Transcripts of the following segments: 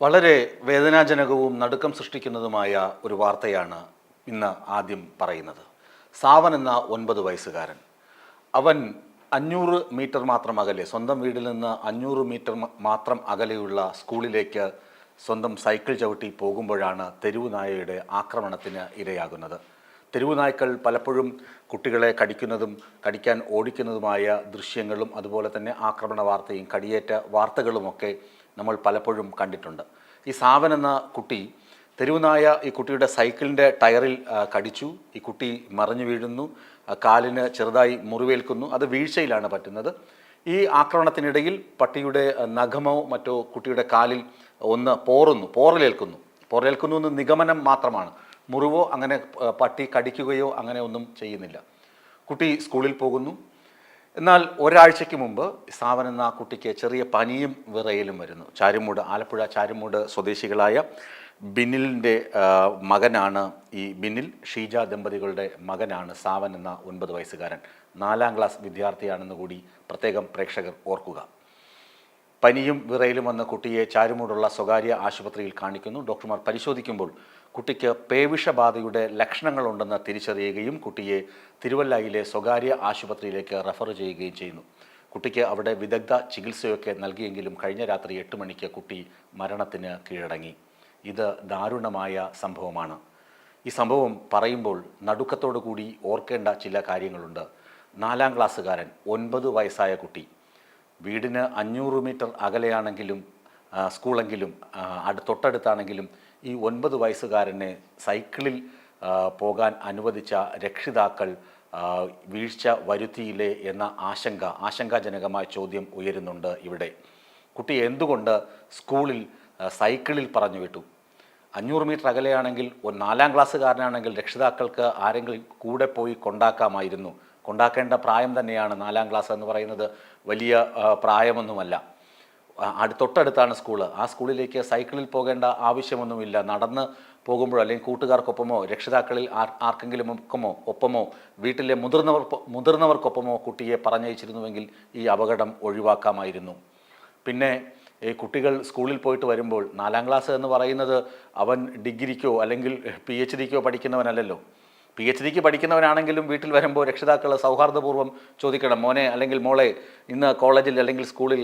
വളരെ വേദനാജനകവും നടുക്കം സൃഷ്ടിക്കുന്നതുമായ ഒരു വാർത്തയാണ് ഇന്ന് ആദ്യം പറയുന്നത്. സാവൻ എന്ന ഒൻപത് വയസ്സുകാരൻ. അവൻ അഞ്ഞൂറ് മീറ്റർ മാത്രം അകലെ സ്വന്തം വീട്ടിൽ നിന്ന് അഞ്ഞൂറ് മീറ്റർ മാത്രം അകലെയുള്ള സ്കൂളിലേക്ക് സ്വന്തം സൈക്കിൾ ചവിട്ടി പോകുമ്പോഴാണ് തെരുവുനായയുടെ ആക്രമണത്തിന് ഇരയാകുന്നത്. തെരുവു നായ്ക്കൾ പലപ്പോഴും കുട്ടികളെ കടിക്കുന്നതും കടിക്കാൻ ഓടിക്കുന്നതുമായ ദൃശ്യങ്ങളും അതുപോലെ തന്നെ ആക്രമണ വാർത്തയും കടിയേറ്റ വാർത്തകളുമൊക്കെ നമ്മൾ പലപ്പോഴും കണ്ടിട്ടുണ്ട്. ഈ സാവൻ എന്ന കുട്ടി തെരുവുനായ ഈ കുട്ടിയുടെ സൈക്കിളിന്റെ ടയറിൽ കടിച്ചു. ഈ കുട്ടി മറിഞ്ഞു വീഴുന്നു. കാലിന് ചെറുതായി മുറിവേൽക്കുന്നു. അത് വീഴ്ചയിലാണ് പറ്റുന്നത്. ഈ ആക്രമണത്തിനിടയിൽ പട്ടിയുടെ നഖമോ മറ്റോ കുട്ടിയുടെ കാലിൽ ഒന്ന് പോറുന്നു പോറലേൽക്കുന്നു. പോറലേൽക്കുന്നു എന്ന് നിഗമനം മാത്രമാണ്. മുറിവോ അങ്ങനെ പട്ടി കടിക്കുകയോ അങ്ങനെ ഒന്നും ചെയ്യുന്നില്ല. കുട്ടി സ്കൂളിൽ പോകുന്നു. എന്നാൽ ഒരാഴ്ചയ്ക്ക് മുമ്പ് സാവൻ എന്ന കുട്ടിക്ക് ചെറിയ പനിയും വിറയലും വരുന്നു. ചാരുമൂട് ആലപ്പുഴ ചാരുമൂട് സ്വദേശികളായ ബിനിലിന്റെ മകനാണ് ഈ ബിനിൽ. ഷീജ ദമ്പതികളുടെ മകനാണ് സാവൻ എന്ന ഒൻപത് വയസ്സുകാരൻ. നാലാം ക്ലാസ് വിദ്യാർത്ഥിയാണെന്ന് കൂടി പ്രത്യേകം പ്രേക്ഷകർ ഓർക്കുക. പനിയും വിറയിലും വന്ന കുട്ടിയെ ചാരുമൂടുള്ള സ്വകാര്യ ആശുപത്രിയിൽ കാണിക്കുന്നു. ഡോക്ടർമാർ പരിശോധിക്കുമ്പോൾ കുട്ടിക്ക് പേവിഷബാധയുടെ ലക്ഷണങ്ങളുണ്ടെന്ന് തിരിച്ചറിയുകയും കുട്ടിയെ തിരുവല്ലയിലെ സ്വകാര്യ ആശുപത്രിയിലേക്ക് റഫർ ചെയ്യുകയും ചെയ്യുന്നു. കുട്ടിക്ക് അവിടെ വിദഗ്ധ ചികിത്സയൊക്കെ നൽകിയെങ്കിലും കഴിഞ്ഞ രാത്രി എട്ട് മണിക്ക് കുട്ടി മരണത്തിന് കീഴടങ്ങി. ഇത് ദാരുണമായ സംഭവമാണ്. ഈ സംഭവം പറയുമ്പോൾ നടുക്കത്തോടു കൂടി ഓർക്കേണ്ട ചില കാര്യങ്ങളുണ്ട്. നാലാം ക്ലാസ്സുകാരൻ ഒൻപത് വയസ്സായ കുട്ടി. വീടിന് അഞ്ഞൂറ് മീറ്റർ അകലെയാണെങ്കിലും സ്കൂളെങ്കിലും തൊട്ടടുത്താണെങ്കിലും ഈ ഒൻപത് വയസ്സുകാരനെ സൈക്കിളിൽ പോകാൻ അനുവദിച്ച രക്ഷിതാക്കൾ വീഴ്ച വരുത്തിയില്ലേ എന്ന ആശങ്ക ആശങ്കാജനകമായ ചോദ്യം ഉയരുന്നുണ്ട് ഇവിടെ. കുട്ടി എന്തുകൊണ്ട് സ്കൂളിൽ സൈക്കിളിൽ പറഞ്ഞു വിട്ടു? അഞ്ഞൂറ് മീറ്റർ അകലെയാണെങ്കിൽ ഒരു നാലാം ക്ലാസ്സുകാരനാണെങ്കിൽ രക്ഷിതാക്കൾക്ക് ആരെങ്കിലും കൂടെ പോയി കൊണ്ടാക്കാമായിരുന്നു. കൊണ്ടാക്കേണ്ട പ്രായം തന്നെയാണ് നാലാം ക്ലാസ് എന്ന് പറയുന്നത് വലിയ പ്രായമൊന്നുമല്ല. തൊട്ടടുത്താണ് സ്കൂൾ. ആ സ്കൂളിലേക്ക് സൈക്കിളിൽ പോകേണ്ട ആവശ്യമൊന്നുമില്ല. നടന്ന് പോകുമ്പോഴോ അല്ലെങ്കിൽ കൂട്ടുകാർക്കൊപ്പമോ രക്ഷിതാക്കളിൽ ആർ ആർക്കെങ്കിലും ഒപ്പമോ ഒപ്പമോ വീട്ടിലെ മുതിർന്നവർ മുതിർന്നവർക്കൊപ്പമോ കുട്ടിയെ പറഞ്ഞയച്ചിരുന്നുവെങ്കിൽ ഈ അപകടം ഒഴിവാക്കാമായിരുന്നു. പിന്നെ ഈ കുട്ടികൾ സ്കൂളിൽ പോയിട്ട് വരുമ്പോൾ നാലാം ക്ലാസ് എന്ന് പറയുന്നത് അവൻ ഡിഗ്രിക്കോ അല്ലെങ്കിൽ പി എച്ച് ഡിക്കോ പഠിക്കുന്നവനല്ലല്ലോ. പി എച്ച് ഡിക്ക് പഠിക്കുന്നവനാണെങ്കിലും വീട്ടിൽ വരുമ്പോൾ രക്ഷിതാക്കൾ സൗഹാർദ്ദപൂർവം ചോദിക്കണം മോനെ അല്ലെങ്കിൽ മോളെ ഇന്ന് കോളേജിൽ അല്ലെങ്കിൽ സ്കൂളിൽ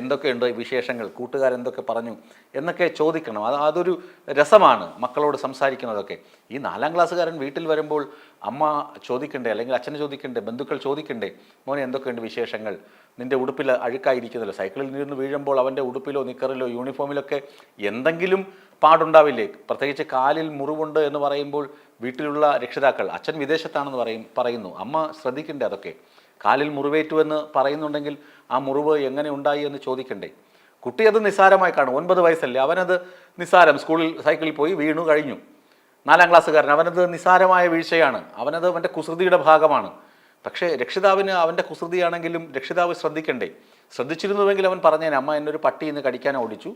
എന്തൊക്കെയുണ്ട് വിശേഷങ്ങൾ കൂട്ടുകാരെന്തൊക്കെ പറഞ്ഞു എന്നൊക്കെ ചോദിക്കണം. അത് അതൊരു രസമാണ് മക്കളോട് സംസാരിക്കുന്നതൊക്കെ. ഈ നാലാം ക്ലാസ്സുകാരൻ വീട്ടിൽ വരുമ്പോൾ അമ്മ ചോദിക്കണ്ടേ അല്ലെങ്കിൽ അച്ഛനെ ചോദിക്കണ്ടേ ബന്ധുക്കൾ ചോദിക്കണ്ടേ മോനെ എന്തൊക്കെയുണ്ട് വിശേഷങ്ങൾ? നിന്റെ ഉടുപ്പിൽ അഴുക്കായിരിക്കുന്നല്ലോ? സൈക്കിളിൽ നിന്ന് വീഴുമ്പോൾ അവന്റെ ഉടുപ്പിലോ നിക്കറിലോ യൂണിഫോമിലൊക്കെ എന്തെങ്കിലും പാടുണ്ടാവില്ലേ? പ്രത്യേകിച്ച് കാലിൽ മുറിവുണ്ട് എന്ന് പറയുമ്പോൾ വീട്ടിലുള്ള രക്ഷിതാക്കൾ അച്ഛൻ വിദേശത്താണെന്ന് പറയും പറയുന്നു. അമ്മ ശ്രദ്ധിക്കണ്ടേ അതൊക്കെ? കാലിൽ മുറിവേറ്റുവെന്ന് പറയുന്നുണ്ടെങ്കിൽ ആ മുറിവ് എങ്ങനെ ഉണ്ടായി എന്ന് ചോദിക്കണ്ടേ? കുട്ടി അത് നിസ്സാരമായി കാണും. ഒൻപത് വയസ്സല്ലേ അവനത് നിസ്സാരം. സ്കൂളിൽ സൈക്കിളിൽ പോയി വീണു കഴിഞ്ഞു. നാലാം ക്ലാസ്സുകാരൻ അവനത് നിസ്സാരമായ വീഴ്ചയാണ്. അവനത് അവന്റെ കുസൃതിയുടെ ഭാഗമാണ്. പക്ഷേ രക്ഷിതാവിന് അവന്റെ കുസൃതിയാണെങ്കിലും രക്ഷിതാവ് ശ്രദ്ധിക്കണ്ടേ? ശ്രദ്ധിച്ചിരുന്നുവെങ്കിൽ അവൻ പറഞ്ഞേനെ അമ്മ എന്നൊരു പട്ടി ഇന്ന് കടിക്കാൻ ഓടിച്ചു.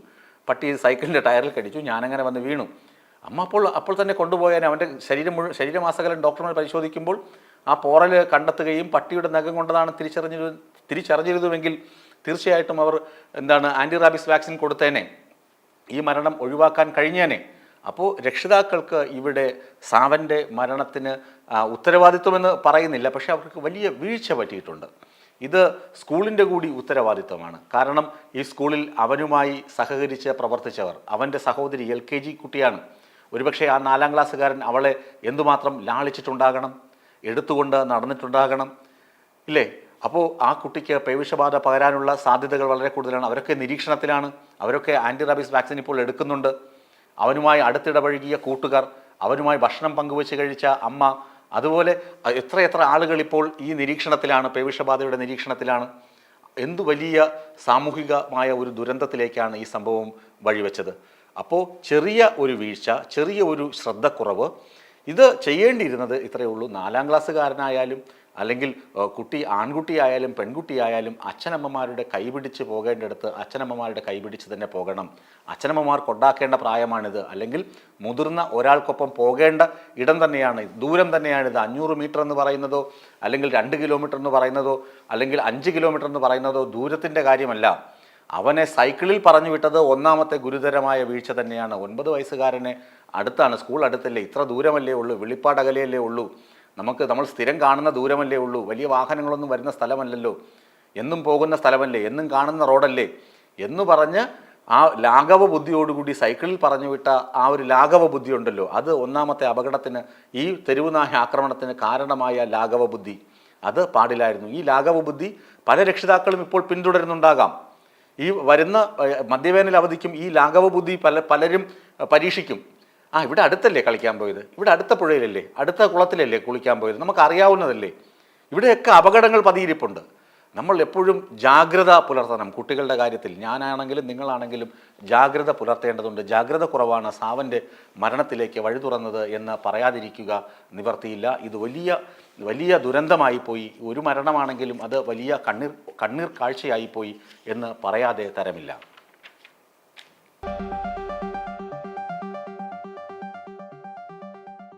പട്ടി സൈക്കിളിന്റെ ടയറിൽ കടിച്ചു. ഞാനങ്ങനെ വന്ന് വീണു. അമ്മ അപ്പോൾ അപ്പോൾ തന്നെ കൊണ്ടുപോയാൽ അവന്റെ ശരീരം മുഴുവൻ ശരീരമാസകലം ഡോക്ടർമാർ പരിശോധിക്കുമ്പോൾ ആ പോറൽ കണ്ടെത്തുകയും പട്ടിയുടെ നഖം കൊണ്ടതാണ് തിരിച്ചറിഞ്ഞ തിരിച്ചറിഞ്ഞിരുന്നുവെങ്കിൽ തീർച്ചയായിട്ടും അവർ എന്താണ് ആന്റി റാബിസ് വാക്സിൻ കൊടുത്തേനെ. ഈ മരണം ഒഴിവാക്കാൻ കഴിഞ്ഞേനെ. അപ്പോൾ രക്ഷിതാക്കൾക്ക് ഇവിടെ സാവന്റെ മരണത്തിന് ഉത്തരവാദിത്വമെന്ന് പറയുന്നില്ല. പക്ഷേ അവർക്ക് വലിയ വീഴ്ച പറ്റിയിട്ടുണ്ട്. ഇത് സ്കൂളിന്റെ കൂടി ഉത്തരവാദിത്വമാണ്. കാരണം ഈ സ്കൂളിൽ അവനുമായി സഹകരിച്ച് പ്രവർത്തിച്ചവർ അവന്റെ സഹോദരി എൽ കുട്ടിയാണ്. ഒരുപക്ഷെ ആ നാലാം ക്ലാസ്സുകാരൻ അവളെ എന്തുമാത്രം ലാളിച്ചിട്ടുണ്ടാകണം? എടുത്തുകൊണ്ട് നടന്നിട്ടുണ്ടാകണം. ഇല്ലേ? അപ്പോൾ ആ കുട്ടിക്ക് പേവിഷബാധ പകരാനുള്ള സാധ്യതകൾ വളരെ കൂടുതലാണ്. അവരൊക്കെ നിരീക്ഷണത്തിലാണ്. അവരൊക്കെ ആന്റി റാബീസ് വാക്സിൻ ഇപ്പോൾ എടുക്കുന്നുണ്ട്. അവനുമായി അടുത്തിടപഴകിയ കൂട്ടുകാർ അവനുമായി ഭക്ഷണം പങ്കുവെച്ച് കഴിച്ച അമ്മ അതുപോലെ എത്രയെത്ര ആളുകൾ ഇപ്പോൾ ഈ നിരീക്ഷണത്തിലാണ് പേവിഷബാധയുടെ നിരീക്ഷണത്തിലാണ്. എന്തു വലിയ സാമൂഹികമായ ഒരു ദുരന്തത്തിലേക്കാണ് ഈ സംഭവം വഴിവെച്ചത്. അപ്പോൾ ചെറിയ ഒരു വീഴ്ച ചെറിയ ഒരു ശ്രദ്ധക്കുറവ് ഇത് ചെയ്യേണ്ടിയിരുന്നത് ഇത്രയേ ഉള്ളൂ. നാലാം ക്ലാസ്സുകാരനായാലും അല്ലെങ്കിൽ കുട്ടി ആൺകുട്ടിയായാലും പെൺകുട്ടിയായാലും അച്ഛനമ്മമാരുടെ കൈപിടിച്ച് പോകേണ്ടടുത്ത് അച്ഛനമ്മമാരുടെ കൈപിടിച്ച് തന്നെ പോകണം. അച്ഛനമ്മമാർ കൊണ്ടാക്കേണ്ട പ്രായമാണിത്. അല്ലെങ്കിൽ മുതിർന്ന ഒരാൾക്കൊപ്പം പോകേണ്ട ഇടം തന്നെയാണ്. ദൂരം തന്നെയാണിത് അഞ്ഞൂറ് മീറ്റർ എന്ന് പറയുന്നതോ അല്ലെങ്കിൽ രണ്ട് കിലോമീറ്റർ എന്ന് പറയുന്നതോ അല്ലെങ്കിൽ അഞ്ച് കിലോമീറ്റർ എന്ന് പറയുന്നതോ ദൂരത്തിന്റെ കാര്യമല്ല. അവനെ സൈക്കിളിൽ പറഞ്ഞു വിട്ടത് ഒന്നാമത്തെ ഗുരുതരമായ വീഴ്ച തന്നെയാണ്. ഒൻപത് വയസ്സുകാരനെ അടുത്താണ് സ്കൂൾ അടുത്തല്ലേ? ഇത്ര ദൂരമല്ലേ ഉള്ളൂ വെളിപ്പാടകലയല്ലേ ഉള്ളൂ. നമുക്ക് നമ്മൾ സ്ഥിരം കാണുന്ന ദൂരമല്ലേ ഉള്ളൂ. വലിയ വാഹനങ്ങളൊന്നും വരുന്ന സ്ഥലമല്ലല്ലോ. എന്നും പോകുന്ന സ്ഥലമല്ലേ? എന്നും കാണുന്ന റോഡല്ലേ? എന്ന് പറഞ്ഞ് ആ ലാഘവ ബുദ്ധിയോടുകൂടി സൈക്കിളിൽ പറഞ്ഞു വിട്ട ആ ഒരു ലാഘവ ബുദ്ധി ഉണ്ടല്ലോ. അത് ഒന്നാമത്തെ അപകടത്തിന് ഈ തെരുവുനായ ആക്രമണത്തിന് കാരണമായ ലാഘവ ബുദ്ധി. അത് പാടില്ലായിരുന്നു. ഈ ലാഘവ ബുദ്ധി പല രക്ഷിതാക്കളും ഇപ്പോൾ പിന്തുടരുന്നുണ്ടാകാം. ഈ വരുന്ന മദ്യവേനൽ അവധിക്കും ഈ ലാഘവ ബുദ്ധി പല പലരും പരീക്ഷിക്കും. ആ ഇവിടെ അടുത്തല്ലേ കളിക്കാൻ പോയത്? ഇവിടെ അടുത്ത പുഴയിലല്ലേ? അടുത്ത കുളത്തിലല്ലേ കുളിക്കാൻ പോയത്? നമുക്ക് അറിയാവുന്നതല്ലേ? ഇവിടെയൊക്കെ അപകടങ്ങൾ പതിയിരിപ്പുണ്ട്. നമ്മൾ എപ്പോഴും ജാഗ്രത പുലർത്തണം കുട്ടികളുടെ കാര്യത്തിൽ. ഞാനാണെങ്കിലും നിങ്ങളാണെങ്കിലും ജാഗ്രത പുലർത്തേണ്ടതുണ്ട്. ജാഗ്രത കുറവാണ്. സാവന്റെ മരണത്തിലേക്ക് വഴി തുറന്നത് എന്ന് പറയാതിരിക്കുക നിവർത്തിയില്ല. ഇത് വലിയ വലിയ ദുരന്തമായി പോയി. ഒരു മരണമാണെങ്കിലും അത് വലിയ കണ്ണീർ കണ്ണീർ കാഴ്ചയായി പോയി എന്ന് പറയാതെ തരമില്ല.